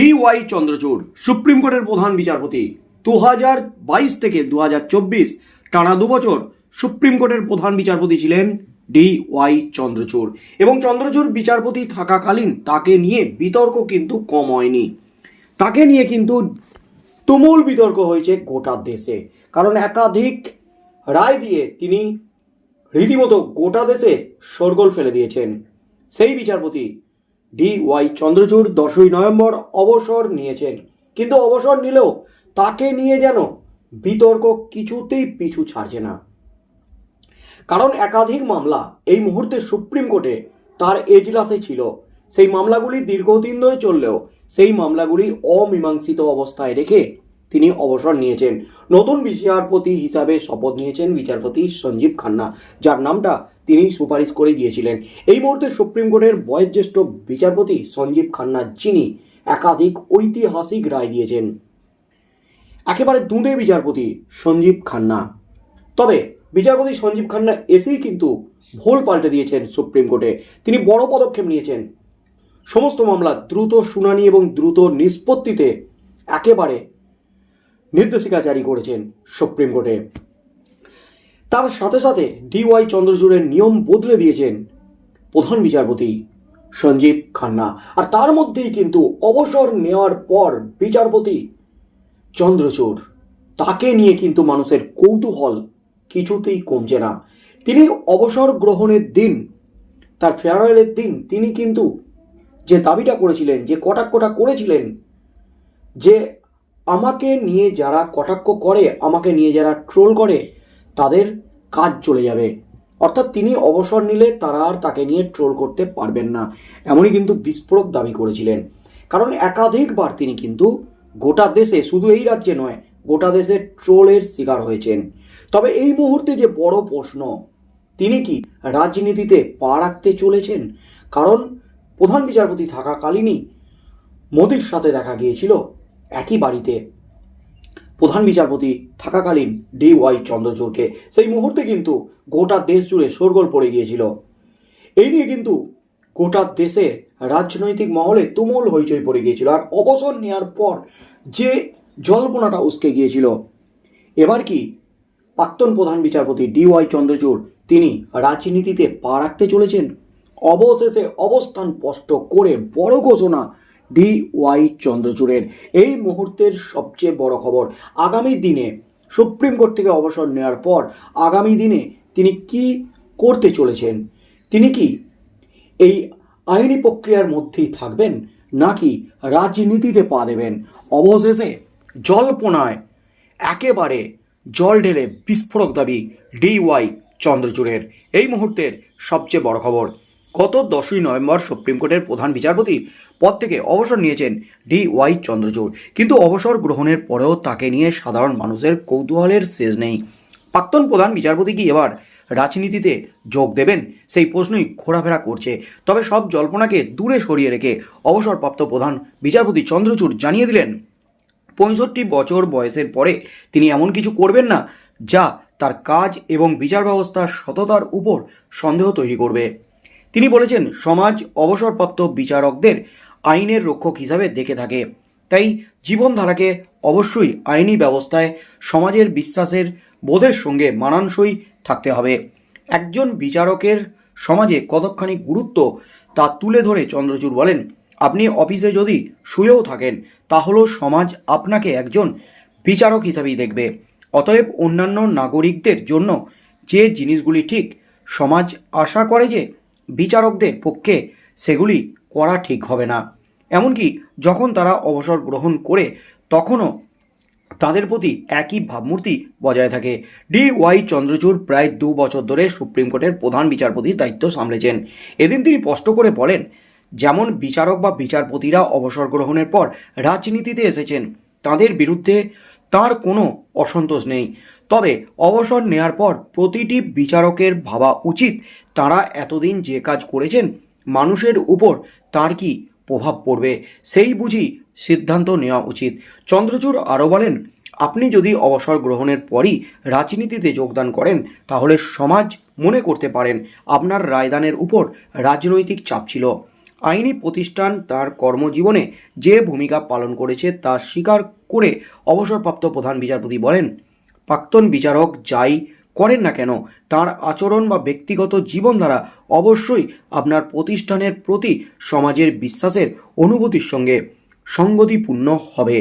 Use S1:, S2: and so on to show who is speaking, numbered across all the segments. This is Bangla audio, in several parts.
S1: ডি ওয়াই চন্দ্রচূড়, সুপ্রিম কোর্টের প্রধান বিচারপতি। দু হাজার বাইশ থেকে দু হাজার চব্বিশ, টানা দু বছর সুপ্রিম কোর্টের প্রধান বিচারপতি ছিলেন ডি ওয়াই চন্দ্রচূড়। এবং চন্দ্রচূড় বিচারপতি থাকাকালীন তাকে নিয়ে বিতর্ক কিন্তু কম হয়নি। তাকে নিয়ে কিন্তু তুমুল বিতর্ক হয়েছে গোটা দেশে। কারণ একাধিক রায় দিয়ে তিনি রীতিমতো গোটা দেশে শোরগোল ফেলে দিয়েছেন। সেই বিচারপতি ডি ওয়াই চন্দ্রচূড় দশই নভেম্বর অবসর নিয়েছেন। কিন্তু অবসর নিলেও তাকে নিয়ে যেন বিতর্ক কিছুতেই পিছু ছাড়ছে না। কারণ একাধিক মামলা এই মুহূর্তে সুপ্রিম কোর্টে তার এজলাসে ছিল। সেই মামলাগুলি দীর্ঘদিন ধরে চললেও সেই মামলাগুলি অমীমাংসিত অবস্থায় রেখে তিনি অবসর নিয়েছেন। নতুন বিচারপতি হিসাবে শপথ নিয়েছেন বিচারপতি সঞ্জীব খান্না, যার নামটা তিনি সুপারিশ করে গিয়েছিলেন। এই মুহূর্তে সুপ্রিম কোর্টের বয়োজ্যেষ্ঠ বিচারপতি সঞ্জীব খান্না, যিনি একাধিক ঐতিহাসিক রায় দিয়েছেন। একেবারে দুঁদে বিচারপতি সঞ্জীব খান্না। তবে বিচারপতি সঞ্জীব খান্না এসেই কিন্তু ভুল পাল্টে দিয়েছেন সুপ্রিম কোর্টে। তিনি বড় পদক্ষেপ নিয়েছেন। সমস্ত মামলা দ্রুত শুনানি এবং দ্রুত নিষ্পত্তিতে একেবারে নির্দেশিকা জারি করেছেন সুপ্রিম কোর্টে। তার সাথে সাথে ডিওয়াই চন্দ্রচূড়ের নিয়ম বদলে দিয়েছেন প্রধান বিচারপতি সঞ্জীব খান্না। আর তার মধ্যেই কিন্তু অবসর নেওয়ার পর বিচারপতি চন্দ্রচূড়। তাকে নিয়ে কিন্তু মানুষের কৌতূহল কিছুতেই কমছে না। তিনি অবসর গ্রহণের দিন, তার ফেয়ারওয়েলের দিন তিনি কিন্তু যে দাবিটা করেছিলেন, যে কটাক্ষটা করেছিলেন, যে আমাকে নিয়ে যারা কটাক্ষ করে, আমাকে নিয়ে যারা ট্রোল করে তাদের কাজ চলে যাবে। অর্থাৎ তিনি অবসর নিলে তারা আর তাকে নিয়ে ট্রোল করতে পারবেন না। এমনই কিন্তু বিস্ফোরক দাবি করেছিলেন। কারণ একাধিকবার তিনি কিন্তু গোটা দেশে, শুধু এই রাজ্যে নয়, গোটা দেশে ট্রোলের শিকার হয়েছেন। তবে এই মুহূর্তে যে বড় প্রশ্ন, তিনি কি রাজনীতিতে পা রাখতে চলেছেন? কারণ প্রধান বিচারপতি থাকাকালীনই মোদির সাথে দেখা গিয়েছিল একই বাড়িতে। প্রধান বিচারপতি থাকাকালীন ডি ওয়াই চন্দ্রচূড়কে। সেই মুহূর্তে কিন্তু গোটা দেশ জুড়ে শোরগোল পড়ে গিয়েছিল। এই নিয়ে কিন্তু গোটা দেশে রাজনৈতিক মহলে তুমুল হইচই পড়ে গিয়েছিল। আর অবসর নেওয়ার পর যে জল্পনাটা উসকে গিয়েছিল, এবার কি প্রাক্তন প্রধান বিচারপতি ডি ওয়াই চন্দ্রচূড় তিনি রাজনীতিতে পা রাখতে চলেছেন? অবশেষে অবস্থান স্পষ্ট করে বড় ঘোষণা ডি ওয়াই চন্দ্রচূড়ের এই মুহূর্তের সবচেয়ে বড় খবর, আগামী দিনে সুপ্রিম কোর্ট থেকে অবসর নেওয়ার পর আগামী দিনে তিনি কি করতে চলেছেন? তিনি কি এই আইনি প্রক্রিয়ার মধ্যেই থাকবেন নাকি রাজনীতিতে পা দেবেন? অবশেষে জল্পনায় একেবারে জল ঢেলে বিস্ফোরক দাবি ডি ওয়াই চন্দ্রচূড়ের। এই মুহূর্তের সবচেয়ে বড় খবর গত দশই নভেম্বর সুপ্রিম কোর্টের প্রধান বিচারপতি পদ থেকে অবসর নিয়েছেন ডি ওয়াই চন্দ্রচূড়। কিন্তু অবসর গ্রহণের পরেও তাকে নিয়ে সাধারণ মানুষের কৌতূহলের শেষ নেই। প্রাক্তন প্রধান বিচারপতি কি এবার রাজনীতিতে যোগ দেবেন? সেই প্রশ্নই ঘোরাফেরা করছে। তবে সব জল্পনাকে দূরে সরিয়ে রেখে অবসরপ্রাপ্ত প্রধান বিচারপতি চন্দ্রচূড় জানিয়ে দিলেন, পঁয়ষট্টি বছর বয়সের পরে তিনি এমন কিছু করবেন না যা তার কাজ এবং বিচার ব্যবস্থার সততার উপর সন্দেহ তৈরি করবে। তিনি বলেছেন, সমাজ অবসরপ্রাপ্ত বিচারকদের আইনের রক্ষক হিসাবে দেখে থাকে। তাই জীবনধারাকে অবশ্যই আইনি ব্যবস্থায় সমাজের বিশ্বাসের বোধের সঙ্গে মানানসই থাকতে হবে। একজন বিচারকের সমাজে কতখানি গুরুত্ব তা তুলে ধরে চন্দ্রচূড় বলেন, আপনি অফিসে যদি শুয়েও থাকেন, তাহলেও সমাজ আপনাকে একজন বিচারক হিসাবেই দেখবে। অতএব অন্যান্য নাগরিকদের জন্য যে জিনিসগুলি ঠিক, সমাজ আশা করে যে বিচারকদের পক্ষে সেগুলি করা ঠিক হবে না। এমনকি যখন তারা অবসর গ্রহণ করে, তখনও তাদের প্রতি একই ভাবমূর্তি বজায় থাকে। ডি ওয়াই চন্দ্রচূড় প্রায় দু বছর ধরে সুপ্রিম কোর্টের প্রধান বিচারপতির দায়িত্ব সামলেছেন। এদিন তিনি স্পষ্ট করে বলেন, যেমন বিচারক বা বিচারপতিরা অবসর গ্রহণের পর রাজনীতিতে এসেছেন, তাদের বিরুদ্ধে তার কোনো অসন্তোষ নেই। তবে অবসর নেয়ার পর প্রতিটি বিচারকের ভাবা উচিত, তারা এতদিন যে কাজ করেছেন, মানুষের উপর তার কি প্রভাব পড়বে, সেই বুঝি সিদ্ধান্ত নেওয়া উচিত। চন্দ্রচূড় আরও বলেন, আপনি যদি অবসর গ্রহণের পরই রাজনীতিতে যোগদান করেন, তাহলে সমাজ মনে করতে পারেন, আপনার রায়দানের উপর রাজনৈতিক চাপ ছিল। আইনি প্রতিষ্ঠান তার কর্মজীবনে যে ভূমিকা পালন করেছে তা স্বীকার করে অবসরপ্রাপ্ত প্রধান বিচারপতি বলেন প্রাক্তন বিচারক যাই করেন না কেন, তার আচরণ বা ব্যক্তিগত জীবন দ্বারা অবশ্যই আপনার প্রতিষ্ঠানের প্রতি সমাজের বিশ্বাসের অনুভূতির সঙ্গে সঙ্গতিপূর্ণ হবে।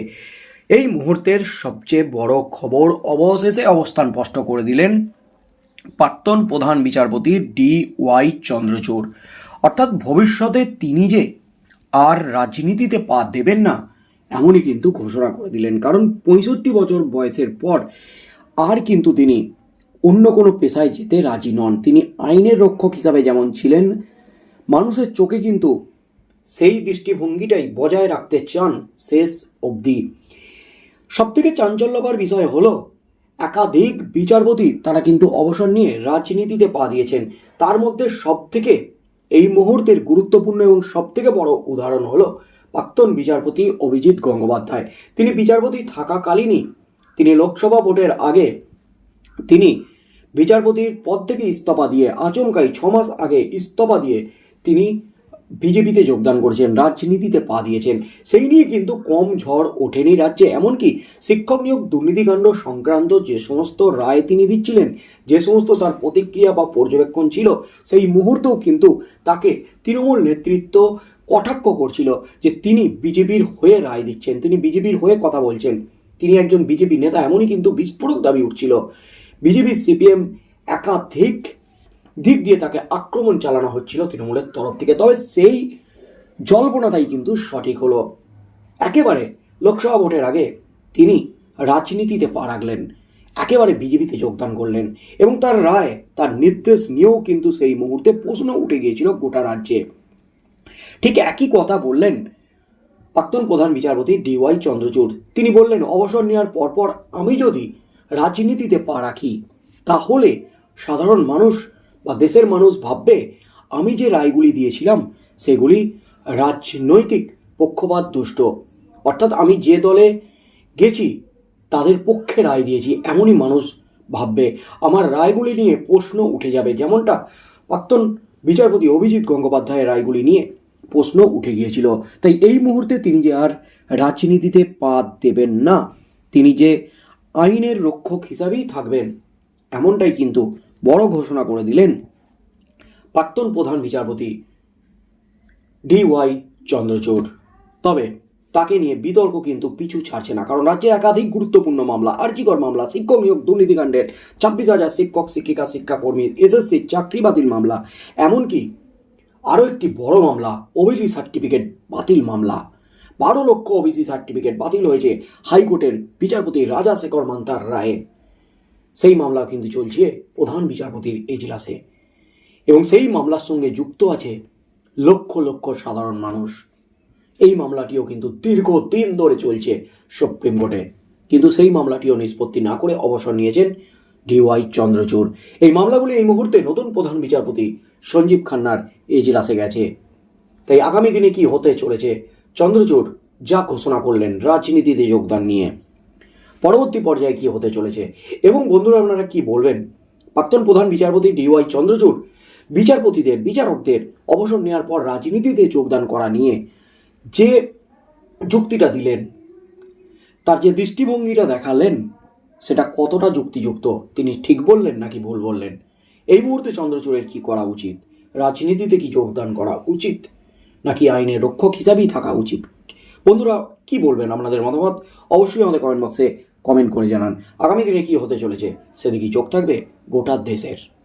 S1: এই মুহূর্তের সবচেয়ে বড় খবর অবশেষে অবস্থান স্পষ্ট করে দিলেন প্রাক্তন প্রধান বিচারপতি ডি ওয়াই চন্দ্রচূড়। অর্থাৎ ভবিষ্যতে তিনি যে আর রাজনীতিতে পা দেবেন না, এমনই কিন্তু ঘোষণা করে দিলেন। কারণ পঁয়ষট্টি বছর বয়সের পর আর কিন্তু তিনি অন্য কোনো পেশায় যেতে রাজি নন। তিনি আইনের রক্ষক হিসাবে যেমন ছিলেন, মানুষের চোখে কিন্তু সেই দৃষ্টিভঙ্গিটাই বজায় রাখতে চান শেষ অবধি। সবথেকে চাঞ্চল্যকর বিষয় হলো, একাধিক বিচারপতি তারা কিন্তু অবসর নিয়ে রাজনীতিতে পা দিয়েছেন। তার মধ্যে সবথেকে এই মুহূর্তের গুরুত্বপূর্ণ এবং সবথেকে বড় উদাহরণ হলো, প্রাক্তন বিচারপতি অভিজিৎ গঙ্গোপাধ্যায়। তিনি বিচারপতি থাকাকালীনই তিনি লোকসভা ভোটের আগে তিনি বিচারপতির পদ থেকে ইস্তফা দিয়ে আচমকাই ছ মাস আগে ইস্তফা দিয়ে তিনি বিজেপিতে যোগদান করেছেন, রাজনীতিতে পা দিয়েছেন। সেই নিয়ে কিন্তু কম ঝড় ওঠেনি রাজ্যে। এমনকি শিক্ষক নিয়োগ, দুর্নীতিকাণ্ড সংক্রান্ত যে সমস্ত রায় তিনি দিচ্ছিলেন, যে সমস্ত তার প্রতিক্রিয়া বা পর্যবেক্ষণ ছিল, সেই মুহূর্তেও কিন্তু তাকে তৃণমূল নেতৃত্ব কটাক্ষ করছিল যে তিনি বিজেপির হয়ে রায় দিচ্ছেন, তিনি বিজেপির হয়ে কথা বলছেন। তিনি একজন বিজেপি নেতা, এমনই কিন্তু বিস্ফোরক দাবি উঠছিল। বিজেপি সিপিএম একাধিক দিক দিয়ে তাকে আক্রমণ চালানো হচ্ছিল তৃণমূলের তরফ থেকে। তবে সেই জল্পনাটাই কিন্তু সঠিক হলো। একেবারে লোকসভা ভোটের আগে তিনি রাজনীতিতে পা রাখলেন, একেবারে বিজেপিতে যোগদান করলেন এবং তার রায়, তার নির্দেশ নিয়েও কিন্তু সেই মুহূর্তে প্রশ্ন উঠে গিয়েছিল গোটা রাজ্যে। ঠিক একই কথা বললেন প্রাক্তন প্রধান বিচারপতি ডিওয়াই চন্দ্রচূড়। তিনি বললেন, অবসর নেওয়ার পরপর আমি যদি রাজনীতিতে পা রাখি, তাহলে সাধারণ মানুষ বা দেশের মানুষ ভাববে, আমি যে রায়গুলি দিয়েছিলাম, সেগুলি রাজনৈতিক পক্ষপাত দুষ্ট। অর্থাৎ আমি যে দলে গেছি, তাদের পক্ষে রায় দিয়েছি, এমনই মানুষ ভাববে। আমার রায়গুলি নিয়ে প্রশ্ন উঠে যাবে, যেমনটা প্রাক্তন বিচারপতি অভিজিৎ গঙ্গোপাধ্যায়ের রায়গুলি নিয়ে প্রশ্ন উঠে গিয়েছিল। তাই এই মুহূর্তে তিনি যে আর রাজনীতিতে পা দেবেন না, তিনি যে আইনের রক্ষক হিসাবেই থাকবেন, এমনটাই কিন্তু বড় ঘোষণা করে দিলেন প্রাক্তন প্রধান বিচারপতি ডি ওয়াই চন্দ্রচূড়। তবে তাকে নিয়ে বিতর্ক কিন্তু পিছু ছাড়ছে না, কারণ রাজ্যের একাধিক গুরুত্বপূর্ণ মামলা, আর্জিকর মামলা, শিক্ষক নিয়োগ দুর্নীতিকাণ্ডের ছাব্বিশ হাজার শিক্ষক, শিক্ষিকা, শিক্ষাকর্মী এসএসসি চাকরি বাতিল মামলা, এমনকি আরও একটি বড় মামলা, ওবিসি সার্টিফিকেট বাতিল মামলা। বারো লক্ষ ওবিসি সার্টিফিকেট বাতিল হয়েছে হাইকোর্টের বিচারপতি রাজা শেখর মান্তার রায়ে। সেই মামলা কিন্তু চলছে প্রধান বিচারপতির এজলাসে। এবং সেই মামলার সঙ্গে যুক্ত আছে লক্ষ লক্ষ সাধারণ মানুষ। এই মামলাটিও কিন্তু দীর্ঘদিন ধরে চলছে সুপ্রিম কোর্টে। কিন্তু সেই মামলাটিও নিষ্পত্তি না করে অবসর নিয়েছেন ডিওয়াই চন্দ্রচূড়। এই মামলাগুলি এই মুহূর্তে নতুন প্রধান বিচারপতি সঞ্জীব খান্নার এজলাসে গেছে। তাই আগামী দিনে কি হতে চলেছে? চন্দ্রচূড় যা ঘোষণা করলেন রাজনীতিতে যোগদান নিয়ে। পরবর্তী পর্যায়ে কি হতে চলেছে? এবং বন্ধুরা, আপনারা কি বলবেন? প্রাক্তন প্রধান বিচারপতি ডিওয়াই চন্দ্রচূড় বিচারপতিদের, বিচারকদের অবসর নেওয়ার পর রাজনীতিতে যোগদান করা নিয়ে যে যুক্তিটা দিলেন, তার যে দৃষ্টিভঙ্গিটা দেখালেন সেটা কতটা যুক্তিযুক্ত? তিনি ঠিক বললেন নাকি ভুল বললেন? এই মুহূর্তে চন্দ্রচূড়ের কি করা উচিত? রাজনীতিতে কি যোগদান করা উচিত? নাকি আইনের রক্ষক হিসাবেই থাকা উচিত? বন্ধুরা, কি বলবেন আপনাদের মতামত? অবশ্যই আমাদের কমেন্ট বক্সে কমেন্ট করে জানান। আগামী দিনে কি হতে চলেছে? সেদিকে চোখ থাকবে গোটা দেশের।